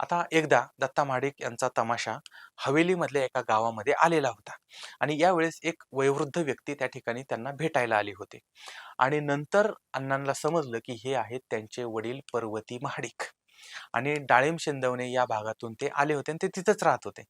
आता एकदा दत्ता महाडिक यांचा तमाशा हवेलीमधल्या एका गावामध्ये आलेला होता. आणि यावेळेस एक वयोवृद्ध व्यक्ती त्या ठिकाणी त्यांना भेटायला आली होती. आणि नंतर अण्णांना समजलं की हे आहेत त्यांचे वडील पर्वती महाडिक. आणि डाळिंब शिंदवणे या भागातून ते आले होते आणि ते तिथंच राहत होते.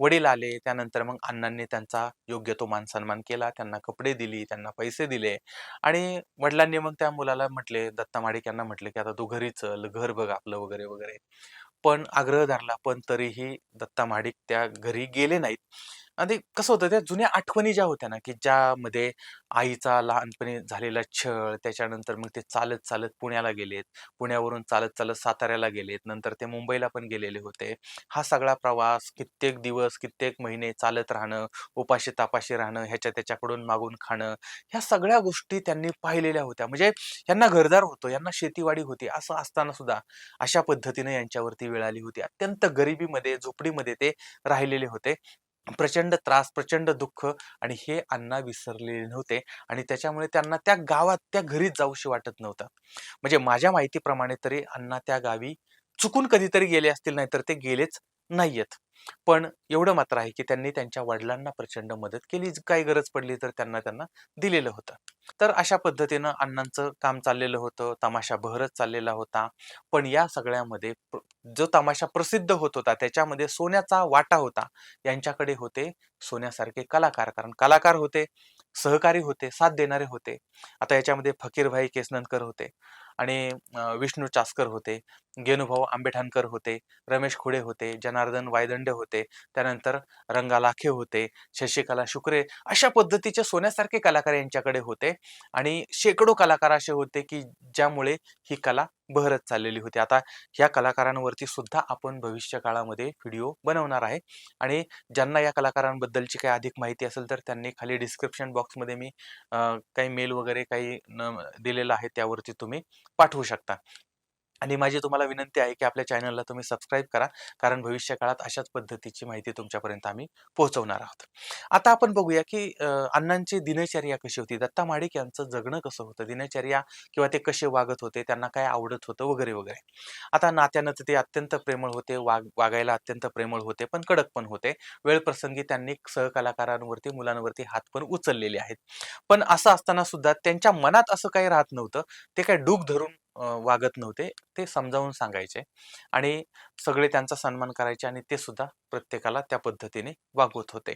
वडील आले त्यानंतर मग अण्णांनी त्यांचा योग्य तो मान सन्मान केला त्यांना कपडे दिली त्यांना पैसे दिले. आणि वडिलांनी मग त्या मुलाला म्हटले दत्ता माडिक यांना म्हटले की आता तू घरी चल घर बघ आपलं वगैरे वगैरे. पण आग्रह धरला पण तरीही दत्ता महाडिक त्या घरी गेले नाहीत. आणि कसं होतं त्या जुन्या आठवणी ज्या होत्या ना की ज्यामध्ये आईचा लहानपणी झालेला छळ त्याच्यानंतर मग ते चालत चालत पुण्याला गेलेत. पुण्यावरून चालत चालत साताऱ्याला गेलेत. नंतर ते मुंबईला पण गेलेले होते. हा सगळा प्रवास कित्येक दिवस कित्येक महिने चालत राहणं उपाशी तापाशी राहणं ह्याच्या त्याच्याकडून मागून खाणं ह्या सगळ्या गोष्टी त्यांनी पाहिलेल्या होत्या. म्हणजे यांना घरदार होतं यांना शेतीवाडी होती असं असताना सुद्धा अशा पद्धतीने यांच्यावरती वेळ आली होती. अत्यंत गरिबीमध्ये झोपडीमध्ये ते राहिलेले होते. प्रचंड त्रास प्रचंड दुःख आणि हे अण्णा विसरलेले नव्हते आणि त्याच्यामुळे त्यांना त्या गावात त्या घरी जाऊशी वाटत नव्हतं. म्हणजे माझ्या माहितीप्रमाणे तरी अण्णा त्या गावी चुकून कधीतरी गेले असतील नाहीतर ते गेलेच नाहीयेत. पण एवढं मात्र आहे की त्यांनी त्यांच्या वडिलांना प्रचंड मदत केली. काही गरज पडली तर त्यांना त्यांना दिलेलं होतं. तर अशा पद्धतीनं अण्णांचं काम चाललेलं होतं. तमाशा बहरच चाललेला होता. पण या सगळ्यामध्ये जो तमाशा प्रसिद्ध होत होता त्याच्यामध्ये सोन्याचा वाटा होता. यांच्याकडे होते सोन्यासारखे कलाकार. कारण कलाकार होते सहकारी होते साथ देणारे होते. आता याच्यामध्ये फकीरभाई केसनंदकर होते. आणि विष्णू चास्कर होते गेनुभाऊ आंबेठाणकर होते रमेश खुडे होते जनार्दन वायदंडे होते त्यानंतर रंगा लाखे होते शशिकला शुक्रे अशा पद्धतीचे सोन्यासारखे कलाकार यांच्याकडे होते आणि शेकडो कलाकार असे होते की ज्यामुळे ही कला बहरत चाललेली होती. आता ह्या कलाकारांवरती सुद्धा आपण भविष्य काळामध्ये व्हिडिओ बनवणार आहे आणि ज्यांना या कलाकारांबद्दलची काही अधिक माहिती असेल तर त्यांनी खाली डिस्क्रिप्शन बॉक्समध्ये मी काही मेल वगैरे काही न दिलेलं आहे त्यावरती तुम्ही पाठवू शकता. आणि माझी तुम्हाला विनंती आहे की आपल्या चॅनलला तुम्ही सबस्क्राईब करा कारण भविष्य काळात अशाच पद्धतीची माहिती तुमच्यापर्यंत आम्ही पोहोचवणार आहोत. आता आपण बघूया की अण्णांची दिनचर्या कशी होती? दत्ता माडिक यांचं जगणं कसं होतं? दिनचर्या किंवा ते कसे वागत होते? त्यांना काय आवडत होतं? वगैरे वगैरे. आता नात्यानं ते अत्यंत प्रेमळ होते वाग वागायला अत्यंत प्रेमळ होते पण कडक पण होते. वेळ प्रसंगी त्यांनी सहकलाकारांवरती मुलांवरती हात पण उचललेले आहेत. पण असं असताना सुद्धा त्यांच्या मनात असं काही राहत नव्हतं. ते काय डूक धरून वागत नव्हते ते समजावून सांगायचे आणि सगळे त्यांचा सन्मान करायचे आणि ते सुद्धा प्रत्येकाला त्या पद्धतीने वागवत होते.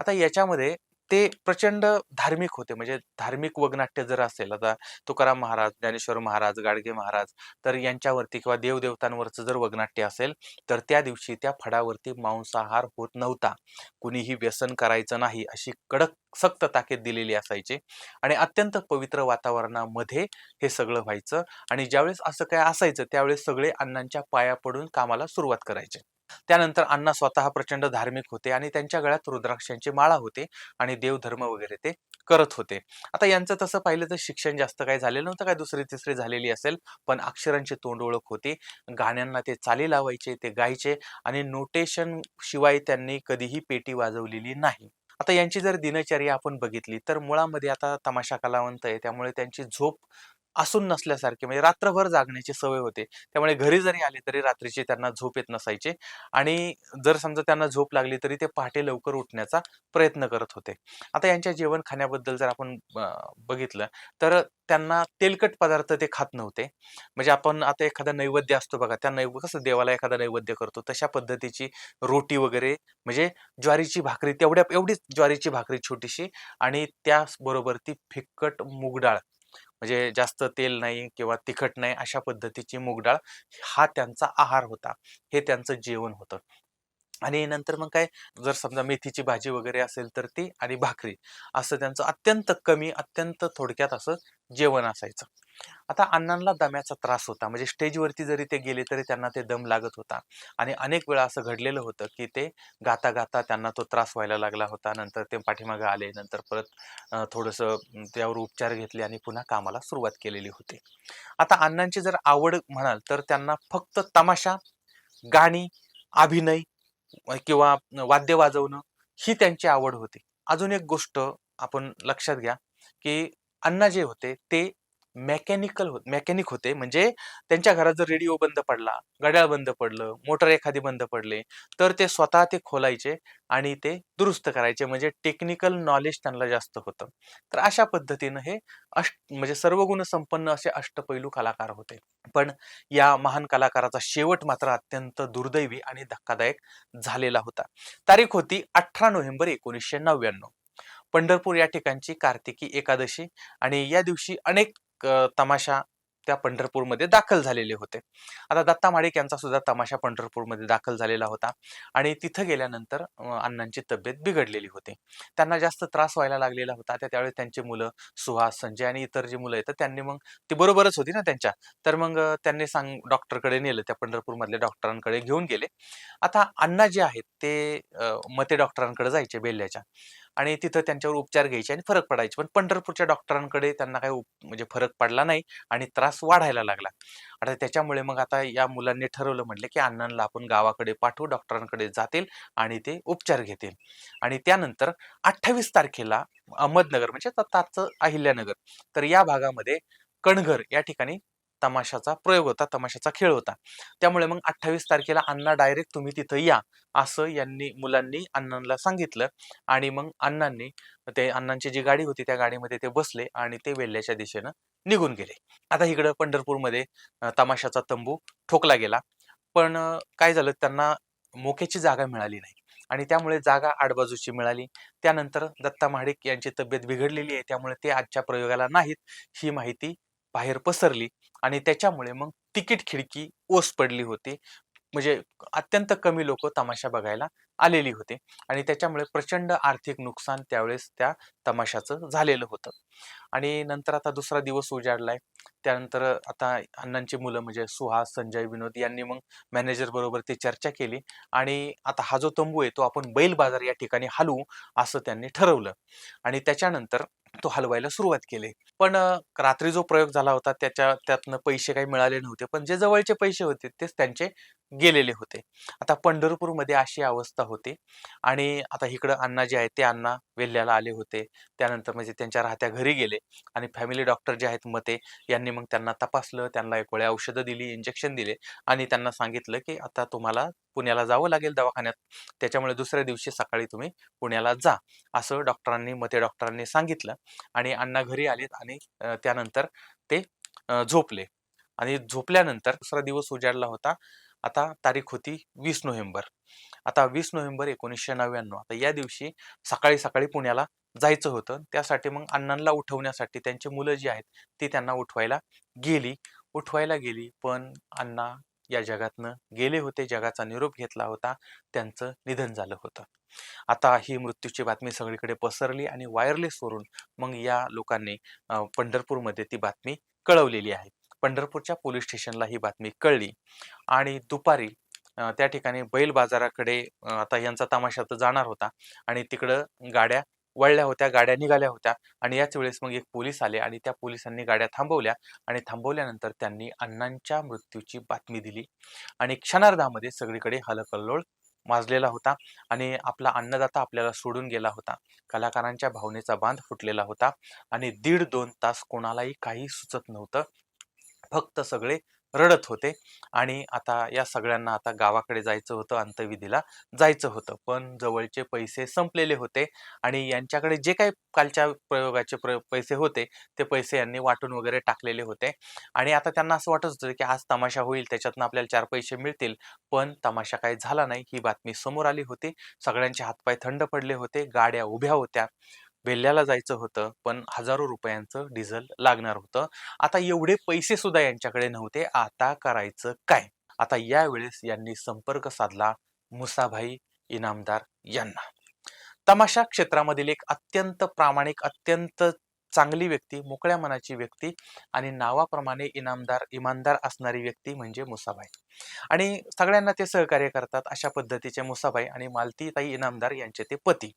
आता याच्यामध्ये ते प्रचंड धार्मिक होते. म्हणजे धार्मिक वगनाट्य जर असेल आता तुकाराम महाराज ज्ञानेश्वर महाराज गाडगे महाराज तर यांच्यावरती किंवा देवदेवतांवरचं जर वगनाट्य असेल तर त्या दिवशी त्या फडावरती मांसाहार होत नव्हता. कुणीही व्यसन करायचं नाही अशी कडक सक्त ताकीद दिलेली असायची. आणि अत्यंत पवित्र वातावरणामध्ये हे सगळं व्हायचं. आणि ज्यावेळेस असं काय असायचं त्यावेळेस सगळे अण्णांच्या पाया पडून कामाला सुरुवात करायचे. त्यानंतर अण्णा स्वतः प्रचंड धार्मिक होते आणि त्यांच्या गळ्यात रुद्राक्षांची माळा होते आणि देवधर्म वगैरे ते करत होते. आता यांचं तसं पाहिलं तर शिक्षण जास्त काही झालेलं नव्हतं काय दुसरी तिसरी झालेली असेल पण अक्षरांची तोंड ओळख होती. गाण्यांना ते चाली लावायचे ते गायचे आणि नोटेशन शिवाय त्यांनी कधीही पेटी वाजवलेली नाही. आता यांची जर दिनचर्या आपण बघितली तर मुळामध्ये आता तमाशा कलावंत आहे त्यामुळे त्यांची झोप असून नसल्यासारखे म्हणजे रात्रभर जागण्याची सवय होते. त्यामुळे घरी जरी आले तरी रात्रीची त्यांना झोप येत नसायचे आणि जर समजा त्यांना झोप लागली तरी ते पहाटे लवकर उठण्याचा प्रयत्न करत होते. आता यांच्या जेवण खाण्याबद्दल जर आपण बघितलं तर त्यांना तेलकट पदार्थ ते खात नव्हते. म्हणजे आपण आता एखादा नैवेद्य असतो बघा त्या नैव कसं देवाला एखादा नैवेद्य करतो तशा पद्धतीची रोटी वगैरे म्हणजे ज्वारीची भाकरी तेवढ्या एवढीच ज्वारीची भाकरी छोटीशी आणि त्याचबरोबर ती फिक्कट मूग डाळ म्हणजे जास्त तेल नाही किंवा तिखट नाही अशा पद्धतीची मूग डाळ हा त्यांचा आहार होता. हे त्यांचं जेवण होतं. आणि नंतर मग काय जर समजा मेथीची भाजी वगैरे असेल तर ती आणि भाकरी असं त्यांचं अत्यंत कमी अत्यंत थोडक्यात असं जेवण असायचं. आता अण्णांना दम्याचा त्रास होता. म्हणजे स्टेजवरती जरी ते गेले तरी त्यांना ते दम लागत होता. आणि अनेक वेळा असं घडलेलं होतं की ते गाता गाता त्यांना तो त्रास व्हायला लागला होता. नंतर ते पाठीमागे आले. नंतर परत थोडंसं त्यावर उपचार घेतले आणि पुन्हा कामाला सुरुवात केलेली होती. आता अण्णांची जर आवड म्हणाल तर त्यांना फक्त तमाशा गाणी अभिनय किंवा वाद्य वाजवणं ही त्यांची आवड होती. अजून एक गोष्ट आपण लक्षात घ्या की अण्णा जे होते ते मेकॅनिकल हो मेकॅनिक होते. म्हणजे त्यांच्या घरात जर रेडिओ बंद पडला घड्याळ बंद पडलं मोटर एखादी बंद पडले तर ते स्वतः ते खोलायचे आणि ते दुरुस्त करायचे. म्हणजे टेक्निकल नॉलेज त्यांना जास्त होतं. तर अशा पद्धतीनं हे अष्ट म्हणजे सर्व गुणसंपन्न असे अष्टपैलू कलाकार होते. पण या महान कलाकाराचा शेवट मात्र अत्यंत दुर्दैवी आणि धक्कादायक झालेला होता. तारीख होती अठरा नोव्हेंबर एकोणीसशे नव्याण्णव. पंढरपूर या ठिकाणची कार्तिकी एकादशी आणि या दिवशी अनेक अ, तमाशा त्या पंढरपूरमध्ये दाखल झालेले होते. आता दत्ता माडिक यांचा सुद्धा तमाशा पंढरपूरमध्ये दाखल झालेला होता आणि तिथं गेल्यानंतर अण्णांची तब्येत बिघडलेली होती. त्यांना जास्त त्रास व्हायला लागलेला होता. त्या त्यावेळी त्यांची मुलं सुहास संजय आणि इतर जी मुलं आहेत त्यांनी मग ती बरोबरच होती ना त्यांच्या. तर मग त्यांनी सांग डॉक्टरकडे नेलं. त्या पंढरपूरमधल्या डॉक्टरांकडे घेऊन गेले. आता अण्णा जे आहेत ते मते डॉक्टरांकडे जायचे बेल्ल्याच्या. आणि तिथं त्यांच्यावर उपचार घ्यायचे आणि फरक पडायचे. पण पंढरपूरच्या डॉक्टरांकडे त्यांना काही उप- म्हणजे फरक पडला नाही आणि त्रास वाढायला लागला. आता त्याच्यामुळे मग आता या मुलांनी ठरवलं म्हटलं की अण्णांना आपण गावाकडे पाठवू डॉक्टरांकडे जातील आणि ते उपचार घेतील. आणि त्यानंतर अठ्ठावीस तारखेला अहमदनगर म्हणजे आताचं अहिल्यानगर. तर या भागामध्ये कणघर या ठिकाणी तमाशाचा प्रयोग होता तमाशाचा खेळ होता. त्यामुळे मग अठ्ठावीस तारखेला अण्णा डायरेक्ट तुम्ही तिथं या असं यांनी मुलांनी अण्णांना सांगितलं. आणि मग अण्णांनी ते अण्णांची जी गाडी होती त्या गाडीमध्ये ते बसले आणि ते वेल्ल्याच्या दिशेनं निघून गेले. आता इकडं पंढरपूरमध्ये तमाशाचा तंबू ठोकला गेला. पण काय झालं? त्यांना मोक्याची जागा मिळाली नाही. आणि त्यामुळे जागा आडबाजूची मिळाली. त्यानंतर दत्ता महाडिक यांची तब्येत बिघडलेली आहे. त्यामुळे ते आजच्या प्रयोगाला नाहीत. ही माहिती बाहेर पसरली. आणि त्याच्यामुळे मग तिकीट खिडकी ओस पडली होती. म्हणजे अत्यंत कमी लोक तमाशा बघायला आलेली होती आणि त्याच्यामुळे प्रचंड आर्थिक नुकसान त्यावेळेस त्या तमाशाचं झालेलं होतं. आणि नंतर आता दुसरा दिवस उजाडलाय. त्यानंतर आता अण्णांची मुलं म्हणजे सुहास संजय विनोद यांनी मग मॅनेजर बरोबर ती चर्चा केली आणि आता हा जो तंबू आहे तो आपण बैल बाजार या ठिकाणी हलवू असं त्यांनी ठरवलं. आणि त्याच्यानंतर तो हलवायला सुरुवात केली. पण रात्री जो प्रयोग झाला होता त्याच्या त्यातनं पैसे काही मिळाले नव्हते. पण जे जवळचे पैसे होते तेच त्यांचे गेलेले होते. आता पंढरपूरमध्ये अशी अवस्था होती आणि आता इकडं अण्णा जे आहेत ते अण्णा वेल्ह्याला आले होते. त्यानंतर म्हणजे त्यांच्या राहत्या घरी गेले आणि फॅमिली डॉक्टर जे आहेत मते यांनी मग त्यांना तपासलं त्यांना एक वेळी औषधं दिली इंजेक्शन दिले आणि त्यांना सांगितलं की आता तुम्हाला पुण्याला जावं लागेल दवाखान्यात. त्याच्यामुळे दुसऱ्या दिवशी सकाळी तुम्ही पुण्याला जा असं डॉक्टरांनी मते डॉक्टरांनी सांगितलं आणि अण्णा घरी आलेत आणि त्यानंतर ते झोपले आणि झोपल्यानंतर दुसरा दिवस उजाडला होता. आता तारीख होती वीस नोव्हेंबर. आता वीस नोव्हेंबर एकोणीसशे नव्याण्णव. आता या दिवशी सकाळी सकाळी पुण्याला जायचं होतं. त्यासाठी मग अण्णांना उठवण्यासाठी त्यांची मुलं जी आहेत ती त्यांना उठवायला गेली. उठवायला गेली पण अण्णा या जगातनं गेले होते. जगाचा निरोप घेतला होता. त्यांचं निधन झालं होतं. आता ही मृत्यूची बातमी सगळीकडे पसरली आणि वायरलेसवरून मग या लोकांनी पंढरपूरमध्ये ती बातमी कळवलेली आहे. पंढरपूरच्या पोलीस स्टेशनला ही बातमी कळली. आणि दुपारी त्या ठिकाणी बैल बाजाराकडे आता यांचा तमाशा तर जाणार होता. आणि तिकडं गाड्या वळल्या होत्या गाड्या निघाल्या होत्या. आणि याच वेळेस मग एक पोलीस आले आणि त्या पोलिसांनी गाड्या थांबवल्या. आणि थांबवल्यानंतर त्यांनी अण्णांच्या मृत्यूची बातमी दिली. आणि क्षणार्धामध्ये सगळीकडे हलकल्लोळ माजलेला होता. आणि आपला अन्नदाता आपल्याला सोडून गेला होता. कलाकारांच्या भावनेचा बांध फुटलेला होता. आणि दीड दोन तास कोणालाही काही सुचत नव्हतं. फक्त सगळे रडत होते. आणि आता या सगळ्यांना आता गावाकडे जायचं होतं अंतविधीला जायचं होतं. पण जवळचे पैसे संपलेले होते आणि यांच्याकडे जे काही कालच्या प्रयोगाचे प्र पैसे होते ते पैसे यांनी वाटून वगैरे टाकलेले होते. आणि आता त्यांना असं वाटत होतं की आज तमाशा होईल त्याच्यातनं आपल्याला चार पैसे मिळतील. पण तमाशा काही झाला नाही. ही बातमी समोर आली होती. सगळ्यांचे हातपाय थंड पडले होते. गाड्या उभ्या होत्या. वेल्ह्याला जायचं होतं पण हजारो रुपयांचं डिझेल लागणार होतं. आता एवढे पैसे सुद्धा यांच्याकडे नव्हते. आता करायचं काय? आता यावेळेस यांनी संपर्क साधला मुसाभाई इनामदार यांना. तमाशा क्षेत्रामधील एक अत्यंत प्रामाणिक अत्यंत चांगली व्यक्ती मोकळ्या मनाची व्यक्ती आणि नावाप्रमाणे इनामदार इमानदार असणारी व्यक्ती म्हणजे मुसाबाई आणि सगळ्यांना ते सहकार्य करतात अशा पद्धतीचे मुसाबाई आणि मालतीताई इनामदार यांचे ते पती.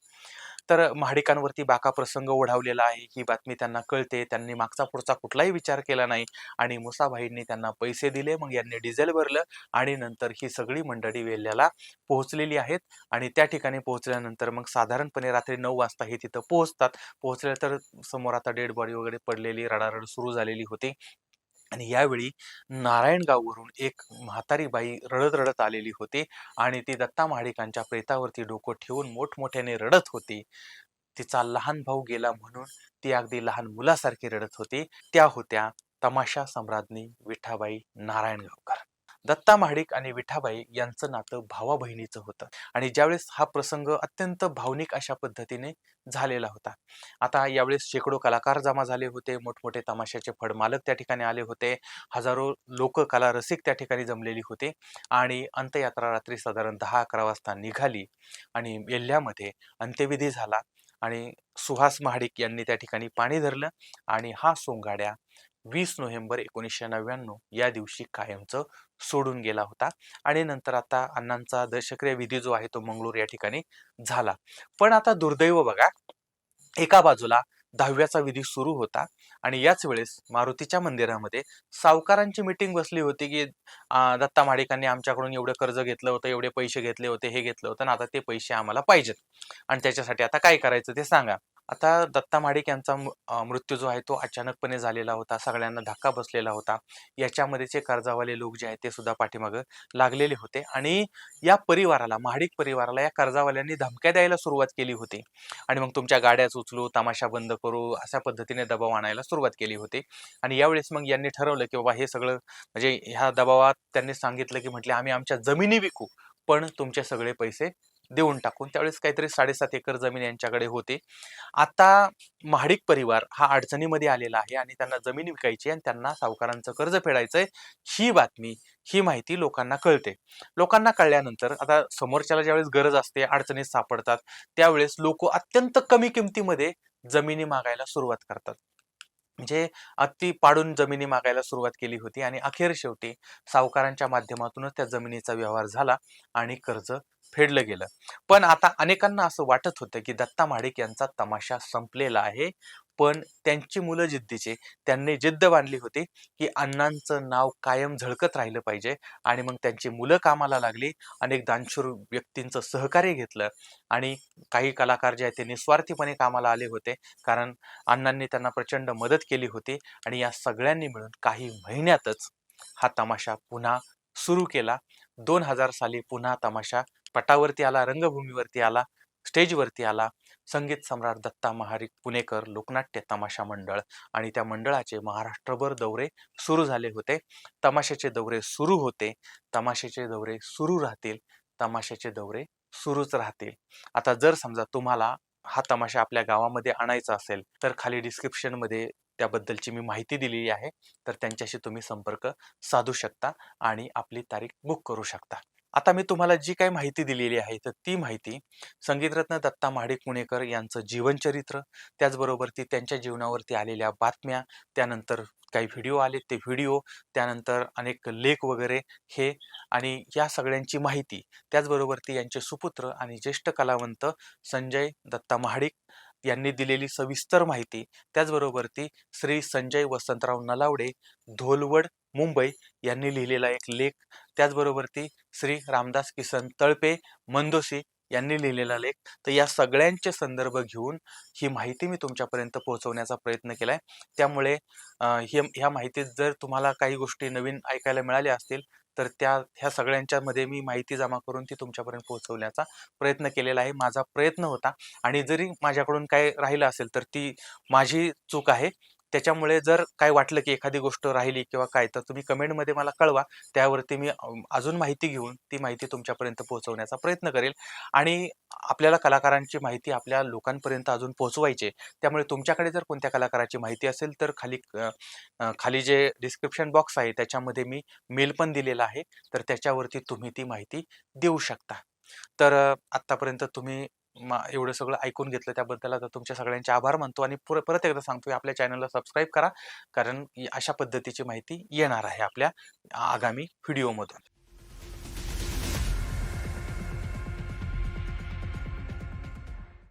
तर महाडिकांवरती बाका प्रसंग ओढावलेला आहे ही बातमी त्यांना कळते त्यांनी मागचा पुढचा कुठलाही विचार केला नाही आणि मुसाभाईंनी त्यांना पैसे दिले मग यांनी डिझेल भरलं आणि नंतर ही सगळी मंडळी वेल्ल्याला पोहोचलेली आहेत आणि त्या ठिकाणी पोहोचल्यानंतर मग साधारणपणे रात्री नऊ वाजता हे तिथं पोहोचतात. पोहोचल्या तर समोर आता डेड बॉडी वगैरे पडलेली रडारड सुरू झालेली होती. आणि यावेळी नारायणगाववरून एक म्हातारी बाई रडत रडत आलेली होती आणि ती दत्ता महाडिकांच्या प्रेतावरती डोकं ठेवून मोठमोठ्याने रडत होती. तिचा लहान भाऊ गेला म्हणून ती अगदी लहान मुलासारखी रडत होती. त्या होत्या तमाशा सम्राज्ञी विठाबाई नारायणगावकर. दत्ता महाडिक आणि विठाबाई यांचं नातं भावा बहिणीचं होतं. आणि ज्यावेळेस हा प्रसंग अत्यंत भावनिक अशा पद्धतीने झालेला होता. आता यावेळेस शेकडो कलाकार जमा झाले होते. मोठमोठे तमाशाचे फडमालक त्या ठिकाणी आले होते. हजारो लोक कला रसिक त्या ठिकाणी जमलेली होते. आणि अंत्ययात्रा रात्री साधारण दहा अकरा वाजता निघाली आणि वेल्ह्यामध्ये अंत्यविधी झाला. आणि सुहास महाडिक यांनी त्या ठिकाणी पाणी धरलं आणि हा सोंगाड्या वीस नोव्हेंबर एकोणीसशे नव्याण्णव या दिवशी कायमचं सोडून गेला होता. आणि नंतर आता अण्णांचा दशक्रिय विधी जो आहे तो मंगळूर या ठिकाणी झाला. पण आता दुर्दैव बघा एका बाजूला दहाव्याचा विधी सुरू होता आणि याच वेळेस मारुतीच्या मंदिरामध्ये सावकारांची मिटिंग बसली होती की दत्ता महाडिकांनी आमच्याकडून एवढं कर्ज घेतलं होतं एवढे पैसे घेतले होते हे घेतलं होतं आणि आता ते पैसे आम्हाला पाहिजेत. आणि त्याच्यासाठी आता काय करायचं ते सांगा. आता दत्ता महाडिक यांचा मृ- मृत्यू जो आहे तो अचानकपणे झालेला होता सगळ्यांना धक्का बसलेला होता. याच्यामध्ये जे कर्जावाले लोक जे आहेत ते सुद्धा पाठीमागं लागलेले होते आणि या परिवाराला महाडिक परिवाराला या कर्जावाल्यांनी धमक्या द्यायला सुरुवात केली होती. आणि मग तुमच्या गाड्याच उचलू तमाशा बंद करू अशा पद्धतीने दबाव आणायला सुरुवात केली होती. आणि यावेळेस मग यांनी ठरवलं की बाबा हे सगळं म्हणजे ह्या दबावात त्यांनी सांगितलं की म्हटले आम्ही आमच्या जमिनी विकू पण तुमचे सगळे पैसे देऊन टाकून त्यावेळेस काहीतरी साडेसात एकर जमीन यांच्याकडे होते. आता महाडिक परिवार हा अडचणीमध्ये आलेला आहे आणि त्यांना जमीन विकायची आणि त्यांना सावकारांचं कर्ज फेडायचंय ही बातमी ही माहिती लोकांना कळते. लोकांना कळल्यानंतर आता समोरच्याला ज्यावेळेस गरज असते अडचणीत सापडतात त्यावेळेस लोक अत्यंत कमी किमतीमध्ये जमिनी मागायला सुरुवात करतात. म्हणजे अति पाडून जमिनी मागायला सुरुवात केली होती आणि अखेर शेवटी सावकारांच्या माध्यमातूनच त्या जमिनीचा व्यवहार झाला आणि कर्ज फेडलं गेलं. पण आता अनेकांना असं वाटत होतं की दत्ता महाडिक यांचा तमाशा संपलेला आहे. पण त्यांची मुलं जिद्दीचे त्यांनी जिद्द बांधली होती की अण्णांचं नाव कायम झळकत राहिलं पाहिजे आणि मग त्यांची मुलं कामाला लागली. अनेक दानशूर व्यक्तींचं सहकार्य घेतलं आणि काही कलाकार जे आहेत ते निस्वार्थीपणे कामाला आले होते. कारण अण्णांनी त्यांना प्रचंड मदत केली होती आणि या सगळ्यांनी मिळून काही महिन्यातच हा तमाशा पुन्हा सुरू केला. दोन हजार साली पुन्हा तमाशा पटावरती आला रंगभूमीवरती आला स्टेजवरती आला. संगीत सम्राट दत्ता महारिक पुणेकर लोकनाट्य तमाशा मंडळ आणि त्या मंडळाचे महाराष्ट्रभर दौरे सुरू झाले होते. तमाशाचे दौरे सुरू होते. तमाशाचे दौरे सुरू राहतील. तमाशाचे दौरे सुरूच राहतील. आता जर समजा तुम्हाला हा तमाशा आपल्या गावामध्ये आणायचा असेल तर खाली डिस्क्रिप्शनमध्ये त्याबद्दलची मी माहिती दिलेली आहे. तर त्यांच्याशी तुम्ही संपर्क साधू शकता आणि आपली तारीख बुक करू शकता. आता मी तुम्हाला जी काही माहिती दिलेली आहे तर ती माहिती संगीतरत्न दत्ता महाडिक पुणेकर यांचं जीवनचरित्र त्याचबरोबर ती त्यांच्या जीवनावरती आलेल्या बातम्या त्यानंतर काही व्हिडिओ आले ते व्हिडिओ त्यानंतर अनेक लेख वगैरे हे आणि या सगळ्यांची माहिती त्याचबरोबर ती यांचे सुपुत्र आणि ज्येष्ठ कलावंत संजय दत्ता महाडिक यांनी दिलेली सविस्तर माहिती त्याचबरोबर ती श्री संजय वसंतराव नलावडे धोलवड मुंबई यांनी लिहिलेला एक लेख. त्याचबरोबर ती श्री रामदास किसन तळपे मंदोशी यांनी लिहिलेला लेख. तर या सगळ्यांचे संदर्भ घेऊन ही माहिती मी तुमच्यापर्यंत पोहोचवण्याचा प्रयत्न केला आहे त्यामुळे ही ह्या माहितीत जर तुम्हाला काही गोष्टी नवीन ऐकायला मिळाल्या असतील तर त्या ह्या सगळ्यांच्यामध्ये मी माहिती जमा करून ती तुमच्यापर्यंत पोहोचवण्याचा प्रयत्न केलेला आहे. माझा प्रयत्न होता आणि जरी माझ्याकडून काय राहिलं असेल तर ती माझी चूक आहे. त्याच्यामुळे जर काय वाटलं की एखादी गोष्ट राहिली किंवा काय तर तुम्ही कमेंटमध्ये मला कळवा. त्यावरती मी अजून माहिती घेऊन ती माहिती तुमच्यापर्यंत पोहोचवण्याचा प्रयत्न करेल. आणि आपल्याला कलाकारांची माहिती आपल्या लोकांपर्यंत अजून पोहोचवायची आहे. त्यामुळे तुमच्याकडे जर कोणत्या कलाकाराची माहिती असेल तर खाली खाली जे डिस्क्रिप्शन बॉक्स आहे त्याच्यामध्ये मी मेल पण दिलेला आहे. तर त्याच्यावरती तुम्ही ती माहिती देऊ शकता. तर आत्तापर्यंत तुम्ही एवढं सगळं ऐकून घेतलं त्याबद्दल आता तुमच्या सगळ्यांचे आभार मानतो आणि परत एकदा सांगतो आपल्या चॅनलला सबस्क्राईब करा कारण अशा पद्धतीची माहिती येणार आहे आपल्या आगामी व्हिडिओमधून.